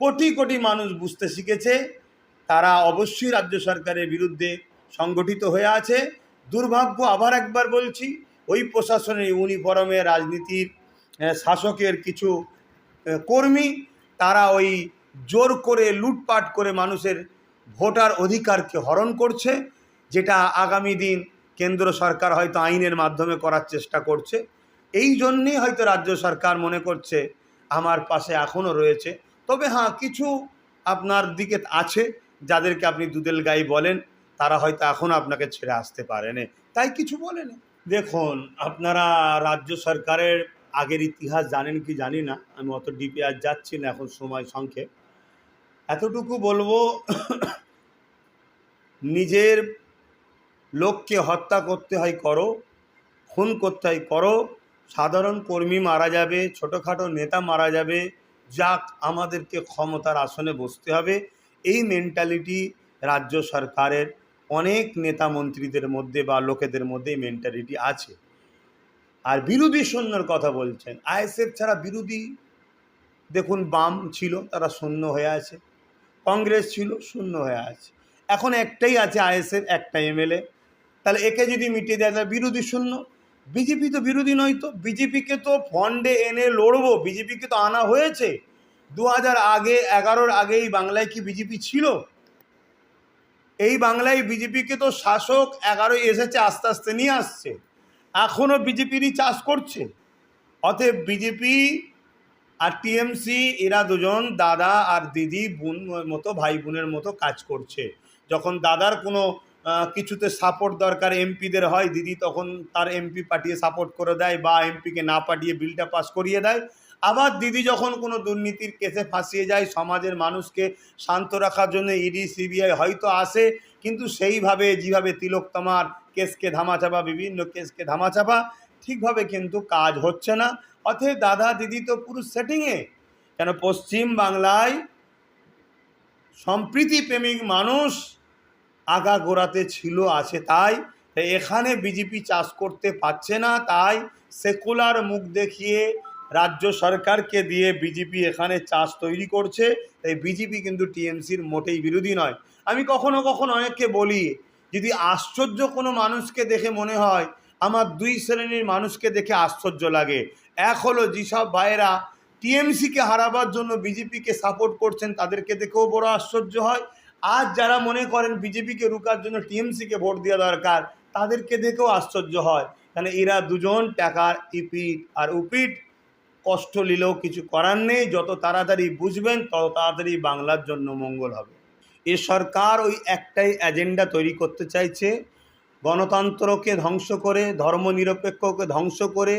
কোটি কোটি মানুষ বুঝতে শিখেছে। তারা অবশ্যই রাজ্য সরকারের বিরুদ্ধে সংগঠিত হয়ে আছে। দুর্ভাগ্য আবার একবার বলছি, ওই প্রশাসনের ইউনিফর্মে রাজনীতির শাসকের কিছু কর্মী, তারা ওই জোর করে লুটপাট করে মানুষের ভোটার অধিকারকে হরণ করছে, যেটা আগামী দিন কেন্দ্র সরকার হয়তো আইনের মাধ্যমে করার চেষ্টা করছে। এই জন্যেই হয়তো রাজ্য সরকার মনে করছে, আমার পাশে এখনও রয়েছে। তবে হ্যাঁ কিছু আপনার দিকে আছে যাদেরকে আপনি দুদেল গাই বলেন, তারা হয়তো এখনও আপনাকে ছেড়ে আসতে পারেনি। তাই কিছু বলেন দেখুন, আপনারা রাজ্য সরকারের আগের ইতিহাস জানেন কি জানি না, আমি অত ডিপে আর যাচ্ছি না এখন সময় সংক্ষেপ। এতটুকু বলব, নিজের লোককে হত্যা করতে হয় করো, খুন করতে হয় করো, সাধারণ কর্মী মারা যাবে, ছোটোখাটো নেতা মারা যাবে যাক, আমাদেরকে ক্ষমতার আসনে বসতে হবে। এই মেন্টালিটি রাজ্য সরকারের অনেক নেতা মন্ত্রীদের মধ্যে বা লোকেদের মধ্যে মেন্টালিটি আছে। আর বিরোধী সৈন্যর কথা বলছেন। আইএসএফ ছাড়া বিরোধী, দেখুন, বাম ছিল, তারা শূন্য হয়ে আছে। কংগ্রেস ছিল শূন্য হয়ে আছে। এখন একটাই আছে আইএসএফ, একটা এমএলএ। তাহলে একে যদি মিটিয়ে দেয়, তাহলে বিরোধী শূন্য বিজেপি তো বিরোধী নয় তো। বিজেপিকে তো ফন্ডে এনে লড়বো। বিজেপিকে তো আনা হয়েছে। দু হাজার আগে, এগারোর আগেই বাংলায় কি বিজেপি ছিল? এই বাংলায় বিজেপিকে তো শাসক এগারোই এসেছে, আস্তে আস্তে নিয়ে আসছে। এখনও বিজেপিরই চাষ করছে। অতএব বিজেপি আর টিএমসি, এরা দুজন দাদা আর দিদি, বোন মতো, ভাই বোনের মতো কাজ করছে। যখন দাদার কোনো কিছুতে সাপোর্ট দরকার এমপিদের হয়, দিদি তখন তার এমপি পাঠিয়ে সাপোর্ট করে দেয় বা এমপিকে না পাঠিয়ে বিলটা পাস করিয়ে দেয়। আবার দিদি যখন কোনো দুর্নীতির কেসে ফাঁসিয়ে যায়, সমাজের মানুষকে শান্ত রাখার জন্য ইডি সিবিআই হয়তো আসে, কিন্তু সেইভাবে যেভাবে তিলোত্তমার কেসকে ধামাচাপা, বিভিন্ন কেসকে ধামাচাপা, ঠিকভাবে কিন্তু কাজ হচ্ছে না। অতএব দাদা, দিদি তো পুরো সেটিংয়ে কেন পশ্চিম বাংলায় সম্প্রীতি প্রেমিক মানুষ আগা গোড়াতে ছিল, আছে তাই। এখানে বিজেপি চাষ করতে পারছে না, তাই সেকুলার মুখ দেখিয়ে রাজ্য সরকারকে দিয়ে বিজেপি এখানে চাষ তৈরি করছে। তাই বিজেপি কিন্তু টিএমসির মোটেই বিরোধী নয়। আমি কখনো কখনো অনেককে বলি, যদি আশ্চর্য কোনো মানুষকে দেখে মনে হয়, আমার দুই শ্রেণির মানুষকে দেখে আশ্চর্য লাগে। এক হলো যেসব ভাইয়েরা টিএমসিকে হারাবার জন্য বিজেপিকে সাপোর্ট করছেন, তাদেরকে দেখেও বড় আশ্চর্য হয়। আজ যারা মনে করেন বিজেপিকে রুকার জন্য টিএমসিকে ভোট দেওয়া দরকার, তাদেরকে দেখেও আশ্চর্য হয়। কারণ এরা দুজন টাকার ইপিট আর উপিট কষ্ট নিলেও কিছু করার নেই, যত তাড়াতাড়ি বুঝবেন তত তাড়াতাড়ি বাংলার জন্য মঙ্গল হবে। এ সরকার ওই একটাই এজেন্ডা তৈরি করতে চাইছে, গণতন্ত্রকে ধ্বংস করে, ধর্মনিরপেক্ষকে ধ্বংস করে,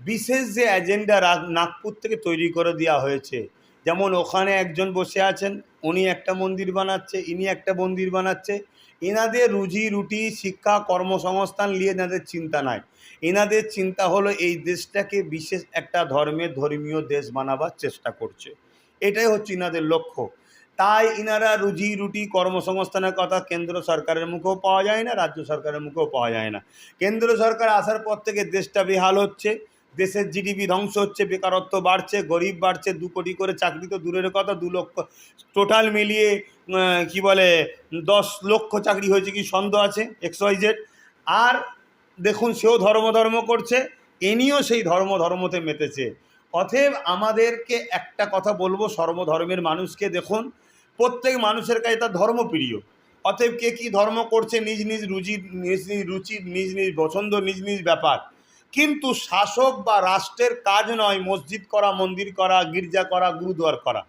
বিশেষ যে এজেন্ডা নাগপুর থেকে তৈরি করে দেওয়া হয়েছে যেমন ওখানে একজন বসে আছেন, উনি একটা মন্দির বানাচ্ছে, ইনি একটা মন্দির বানাচ্ছে। এনাদের রুজি, রুটি, শিক্ষা, কর্মসংস্থান নিয়ে এনাদের চিন্তা নাই। এনাদের চিন্তা হলো এই দেশটাকে বিশেষ একটা ধর্মের ধর্মীয় দেশ বানাবার চেষ্টা করছে। এটাই হচ্ছে ইনাদের লক্ষ্য। তাই ইনারা রুজি, রুটি, কর্মসংস্থানের কথা কেন্দ্র সরকারের মুখেও পাওয়া যায় না, রাজ্য সরকারের মুখেও পাওয়া যায় না। কেন্দ্র সরকার আসার পর থেকে দেশটা বেহাল হচ্ছে। দেশের জিডিপি ধ্বংস হচ্ছে, বেকারত্ব বাড়ছে, গরিব বাড়ছে, দু কোটি করে চাকরি তো দূরের কথা, দু লক্ষ টোটাল মিলিয়ে কি বলে, দশ লক্ষ চাকরি হয়েছে কি সন্দেহ আছে এক্স ওয়াই জেড আর দেখুন, সেও ধর্ম ধর্ম করছে, এনিও সেই ধর্ম ধর্মতে মেতেছে। অতএব আমাদেরকে একটা কথা বলব, সর্বধর্মের মানুষকে দেখুন, প্রত্যেক মানুষের কাছে তার ধর্ম প্রিয়। অতএব কে কী ধর্ম করছে, নিজ নিজ রুচি, নিজ নিজ রুচি, নিজ নিজ পছন্দ, নিজ নিজ ব্যাপার। কিন্তু শাসক বা রাষ্ট্রের কাজ নয় মসজিদ করা, মন্দির করা, গির্জা করা, গুরুদুয়ার করা।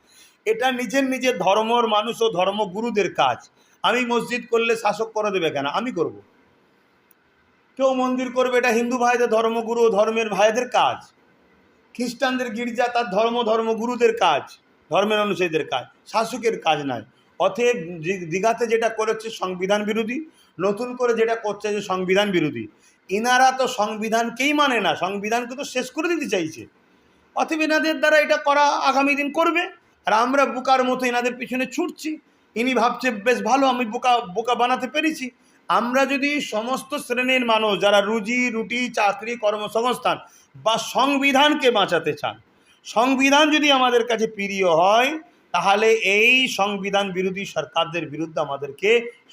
এটা নিজের নিজের ধর্মর মানুষ ও ধর্মগুরুদের কাজ। আমি মসজিদ করলে শাসক করে দেবে কেন? আমি করব। কেউ মন্দির করবে, এটা হিন্দু ভাইদের ধর্মগুরু ধর্মের ভাইদের কাজ। খ্রিস্টানদের গির্জা তার ধর্ম, ধর্মগুরুদের কাজ, ধর্মের অনুসারীদের কাজ, শাসকের কাজ নয়। অতএব দীঘাতে যেটা করেছে সংবিধান বিরোধী, নতুন করে যেটা করছে যে সংবিধান বিরোধী ইনারা তো সংবিধানকেই মানে না, সংবিধানকে তো শেষ করে দিতে চাইছে। অতএব এনাদের দ্বারা এটা করা আগামী দিন করবে। আর আমরা বোকার মতো এনাদের পিছনে ছুটছি। ইনি ভাবছে, বেশ ভালো, আমি বোকা বোকা বানাতে পেরেছি। আমরা যদি সমস্ত শ্রেণির মানুষ যারা রুজি, রুটি, চাকরি, কর্মসংস্থান বা সংবিধানকে বাঁচাতে চান, সংবিধান যদি আমাদের কাছে প্রিয় হয়, তাহলে এই সংবিধান বিরোধী সরকারদের বিরুদ্ধে আমাদেরকে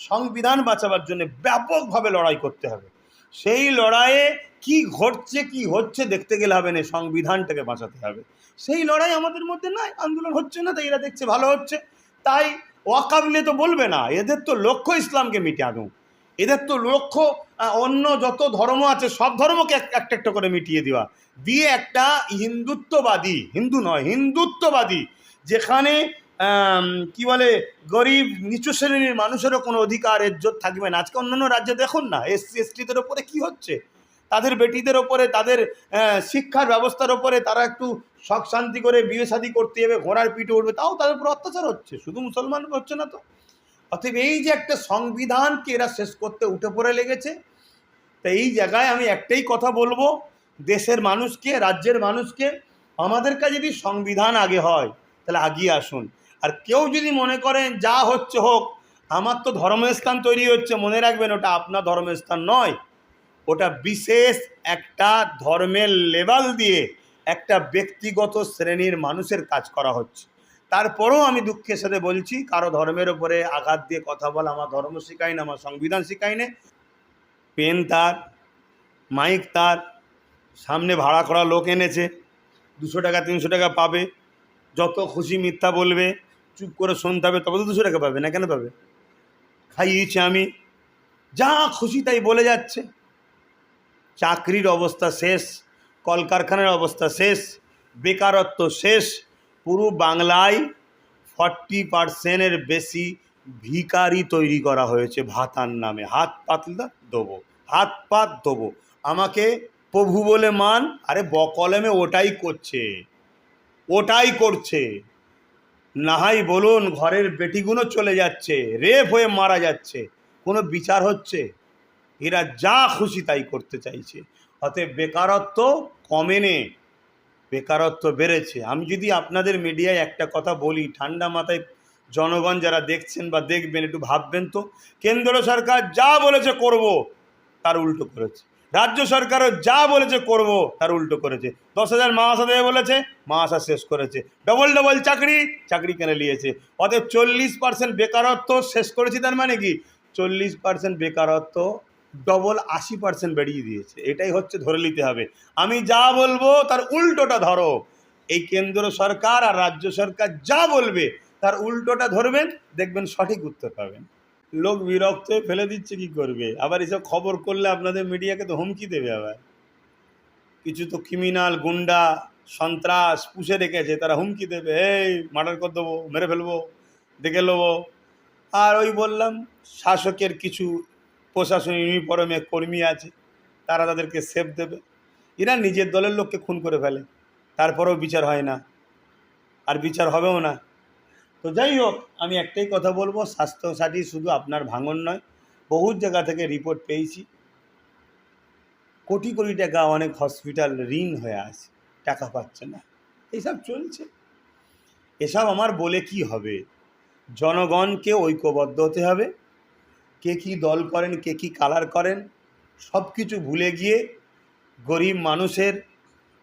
সংবিধান বাঁচাবার জন্য ব্যাপকভাবে লড়াই করতে হবে। সেই লড়াইয়ে কি ঘটছে, কি হচ্ছে দেখতে গেলে হবে না সংবিধানটাকে বাঁচাতে হবে। সেই লড়াই আমাদের মধ্যে নাই, আন্দোলন হচ্ছে না তাই এরা দেখছে ভালো হচ্ছে। তাই ওয়াকাবিলে তো বলবে না, এদের তো লক্ষ্য ইসলামকে মিটানো। এদের তো লক্ষ্য অন্য যত ধর্ম আছে, সব ধর্মকে এক- একটা একটা করে মিটিয়ে দেওয়া। দিয়ে একটা হিন্দুত্ববাদী, হিন্দু নয়, হিন্দুত্ববাদী, যেখানে কি বলে, গরিব, নিচু শ্রেণির মানুষেরও কোনো অধিকার এজ্জত থাকবে না। আজকে অন্যান্য রাজ্যে দেখুন না এসসি এসটিদের ওপরে কি হচ্ছে? তাদের বেটিদের ওপরে, তাদের শিক্ষার ব্যবস্থার ওপরে তারা একটু শখ শান্তি করে বিয়ে শাদি করতে যাবে, ঘোড়ার পিঠে উঠবে, তাও তাদের উপর অত্যাচার হচ্ছে। শুধু মুসলমান হচ্ছে না তো। অতএব এই যে একটা সংবিধানকে এরা শেষ করতে উঠে পড়ে লেগেছে, তা এই জায়গায় আমি একটাই কথা বলব, দেশের মানুষকে, রাজ্যের মানুষকে, আমাদের কাছে যদি সংবিধান আগে হয়, তাহলে আগিয়ে আসুন। আর কেউ যদি মনে করেন, যা হচ্ছে হোক, আমার তো ধর্মস্থান তৈরি হচ্ছে মনে রাখবেন ওটা আপনার ধর্মস্থান নয়। ওটা বিশেষ একটা ধর্মের লেভেল দিয়ে একটা ব্যক্তিগত শ্রেণির মানুষের কাজ করা হচ্ছে। তারপরেও আমি দুঃখের সাথে বলছি, কারও ধর্মের ওপরে আঘাত দিয়ে কথা বলা, আমার ধর্ম শিখাই না, আমার সংবিধান শেখায় না। পেন তার, মাইক তার, সামনে ভাড়া করা লোক এনেছে, দুশো টাকা, তিনশো টাকা পাবে, যত খুশি মিথ্যা বলবে চুপ করে শুনতে হবে, তবে তো দুশো টাকা পাবে না, কেন পাবে? খাইয়েছি আমি। যা খুশি তাই বলে যাচ্ছে। চাকরির অবস্থা শেষ, কলকারখানার অবস্থা শেষ, বেকারত্ব শেষ, পুরো বাংলায় ফর্টি পার্সেন্টের বেশি ভিকারি তৈরি করা হয়েছে ভাতার নামে। হাত পাতলা দেবো। হাত পাত, দেবো। আমাকে প্রভু বলে মান, আরে বকলমে ওটাই করছে। ওটাই করছে। নাহাই বলুন, ঘরের বেটিগুলো চলে যাচ্ছে, রেপ হয়ে মারা যাচ্ছে। কোনো বিচার হচ্ছে? এরা যা খুশি তাই করতে চাইছে। অতএব বেকারত্ব কমেনে বেকারত্ব বেড়েছে। আমি যদি আপনাদের মিডিয়ায় একটা কথা বলি, ঠান্ডা মাথায় জনগণ যারা দেখছেন বা দেখবেন, একটু ভাববেন তো, কেন্দ্র সরকার যা বলেছে করব, তার উল্টো করেছে। রাজ্য সরকারও যা বলেছে করব, তার উল্টো করেছে। দশ হাজার মাসা দেবে বলেছে মাসা শেষ করেছে। ডবল ডবল চাকরি চাকরি কেনে নিয়েছে? অতএব চল্লিশ পার্সেন্ট বেকারত্ব শেষ করেছি, তার মানে কি? চল্লিশ পার্সেন্ট বেকারত্ব ডবল আশি পার্সেন্ট বেরিয়ে দিয়েছে। এটাই হচ্ছে ধরে নিতে হবে। আমি যা বলব, তার উল্টোটা ধরো। এই কেন্দ্র সরকার আর রাজ্য সরকার যা বলবে, তার উল্টোটা ধরবেন, দেখবেন সঠিক উত্তর পাবেন। লোক বিরক্ত হয়ে ফেলে দিচ্ছে কি করবে? আবার এসব খবর করলে আপনাদের মিডিয়াকে তো হুমকি দেবে আবার। কিছু তো ক্রিমিনাল গুন্ডা, সন্ত্রাস পুষে রেখেছে, তারা হুমকি দেবে, এই মার্ডার করে দেবো, মেরে ফেলব দেখে নেব। আর ওই বললাম, শাসকের কিছু প্রশাসন ইউনিফর্মে কর্মী আছে, তারা তাদেরকে সেফ দেবে। এরা নিজের দলের লোককে খুন করে ফেলে। তারপরেও বিচার হয় না। আর বিচার হবেও না। তো যাই হোক, আমি একটাই কথা বলব স্বাস্থ্যসাথী শুধু আপনার ভাঙন নয়, বহু জায়গা থেকে রিপোর্ট পেয়েছি। কোটি কোটি টাকা অনেক হসপিটাল ঋণ হয়ে আছে, টাকা পাচ্ছে না, এইসব চলছে। এসব আমার বলে কি হবে? জনগণকে ঐক্যবদ্ধ হতে হবে, কে কী দল করেন, কে কী কালার করেন সব কিছু ভুলে গিয়ে গরিব মানুষের,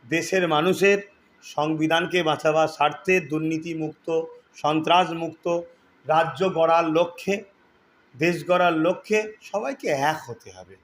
দেশের মানুষের সংবিধানকে বাঁচাবার স্বার্থে দুর্নীতিমুক্ত সন্ত্রাসমুক্ত রাজ্য গড়ার লক্ষ্যে দেশ গড়ার লক্ষ্যে সবাইকে এক হতে হবে।